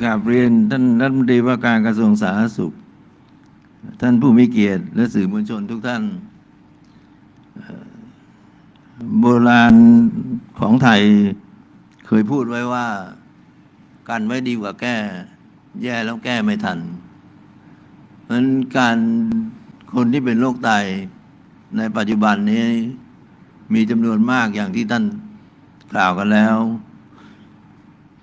กราบเรียนท่านรัฐมนตรีว่าการกระทรวงสาธารณสุข ท่านผู้มีเกียรติและสื่อมวลชนทุกท่าน โบราณของไทยเคยพูดไว้ว่ากันไว้ดีกว่าแก้ แย่แล้วแก้ไม่ทันเพราะการคนที่เป็นโรคไตในปัจจุบันนี้มีจำนวนมากอย่างที่ท่านกล่าวกันแล้ว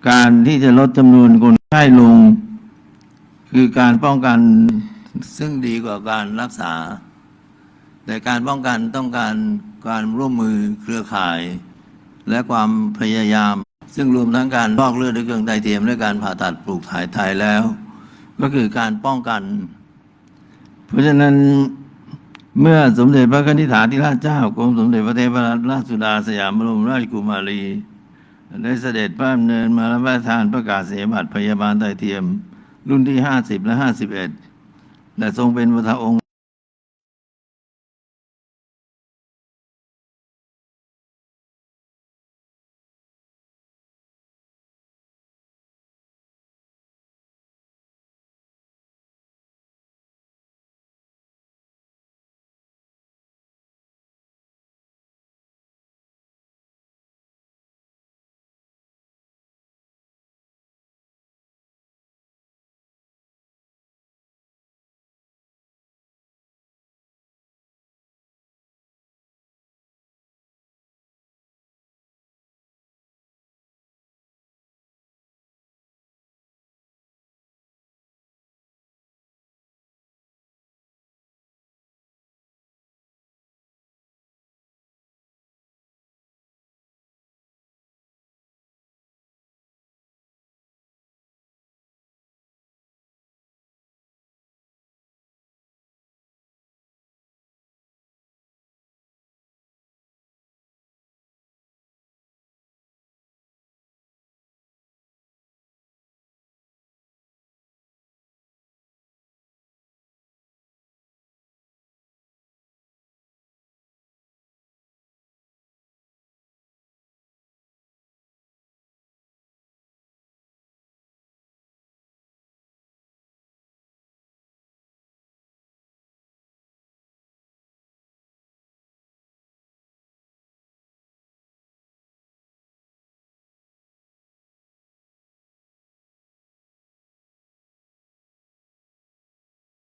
การที่จะลดจำนวนคน ไข้ลง คือการป้องกันซึ่งดีกว่าการรักษา แต่การป้องกันต้องการการร่วมมือเครือข่าย และความพยายาม ซึ่งรวมทั้งการลอกเลือดด้วยเครื่องไตเทียมและการผ่าตัดปลูกถ่ายไทยแล้ว ก็คือการป้องกัน เพราะฉะนั้นเมื่อสมเด็จพระนิธิฐาธิราชเจ้ากรมสมเด็จพระเทพรัตนราชสุดาสยามบรมราชกุมารี ได้เสด็จพระดำเนินมารับประทานประกาศเสบัตรพยาบาลไตเทียม รุ่นที่ห้าสิบและห้าสิบเอ็ดและทรงเป็นประธานองค์